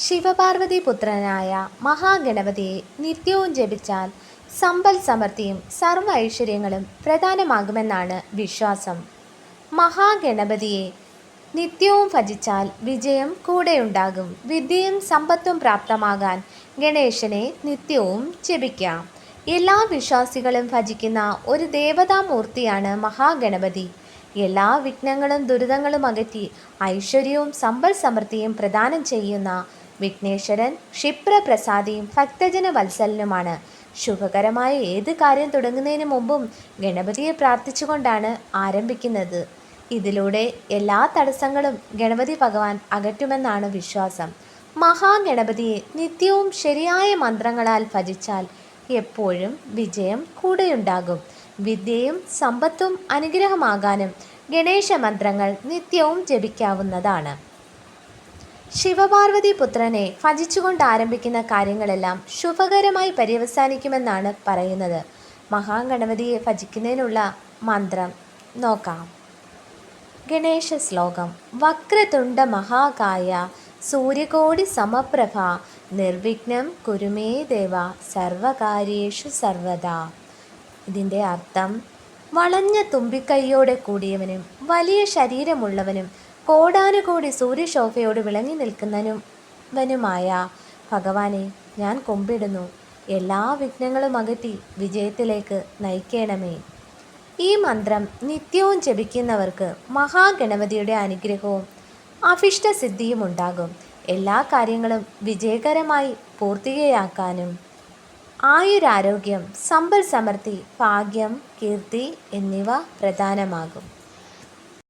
ശിവപാർവതി പുത്രനായ മഹാഗണപതിയെ നിത്യവും ജപിച്ചാൽ സമ്പൽ സമൃദ്ധിയും സർവ ഐശ്വര്യങ്ങളും പ്രധാനമാകുമെന്നാണ് വിശ്വാസം. മഹാഗണപതിയെ നിത്യവും ഭജിച്ചാൽ വിജയം കൂടെയുണ്ടാകും. വിദ്യയും സമ്പത്തും പ്രാപ്തമാകാൻ ഗണേശനെ നിത്യവും ജപിക്കാം. എല്ലാ വിശ്വാസികളും ഭജിക്കുന്ന ഒരു ദേവതാമൂർത്തിയാണ് മഹാഗണപതി. എല്ലാ വിഘ്നങ്ങളും ദുരിതങ്ങളും അകറ്റി ഐശ്വര്യവും സമ്പൽ സമൃദ്ധിയും പ്രദാനം ചെയ്യുന്ന വിഘ്നേശ്വരൻ ക്ഷിപ്രപ്രസാദിയും ഭക്തജന വത്സലനുമാണ് ശുഭകരമായ ഏത് കാര്യം തുടങ്ങുന്നതിന് മുമ്പും ഗണപതിയെ പ്രാർത്ഥിച്ചുകൊണ്ടാണ് ആരംഭിക്കുന്നത്. ഇതിലൂടെ എല്ലാ തടസ്സങ്ങളും ഗണപതി ഭഗവാൻ അകറ്റുമെന്നാണ് വിശ്വാസം. മഹാഗണപതിയെ നിത്യവും ശരിയായ മന്ത്രങ്ങളാൽ ഭജിച്ചാൽ എപ്പോഴും വിജയം കൂടെയുണ്ടാകും. വിദ്യയും സമ്പത്തും അനുഗ്രഹമാകാനും ഗണേശ മന്ത്രങ്ങൾ നിത്യവും ജപിക്കാവുന്നതാണ്. ശിവപാർവതി പുത്രനെ ഭജിച്ചുകൊണ്ട് ആരംഭിക്കുന്ന കാര്യങ്ങളെല്ലാം ശുഭകരമായി പര്യവസാനിക്കുമെന്നാണ് പറയുന്നത്. മഹാഗണപതിയെ ഭജിക്കുന്നതിനുള്ള മന്ത്രം നോക്കാം. ഗണേശ ശ്ലോകം. വക്രതുണ്ട മഹാകായ സൂര്യകോടി സമപ്രഭ നിർവിഘ്നം കുരുമേ ദേവ സർവകാര്യേഷു സർവദാ. ഇതിന്റെ അർത്ഥം വളഞ്ഞ തുമ്പിക്കൈയോടെ കൂടിയവനും വലിയ ശരീരമുള്ളവനും കോടാനുകോടി സൂര്യശോഭയോട് വിളങ്ങി നിൽക്കുന്നനും വനുമായ ഭഗവാനെ ഞാൻ കൊമ്പിടുന്നു. എല്ലാ വിഘ്നങ്ങളും അകറ്റി വിജയത്തിലേക്ക് നയിക്കണമേ. ഈ മന്ത്രം നിത്യവും ജപിക്കുന്നവർക്ക് മഹാഗണപതിയുടെ അനുഗ്രഹവും അഭിഷ്ടസിദ്ധിയും ഉണ്ടാകും. എല്ലാ കാര്യങ്ങളും വിജയകരമായി പൂർത്തികയാക്കാനും ആയുരാരോഗ്യം സമ്പൽ സമൃദ്ധി ഭാഗ്യം കീർത്തി എന്നിവ പ്രധാനമാകും.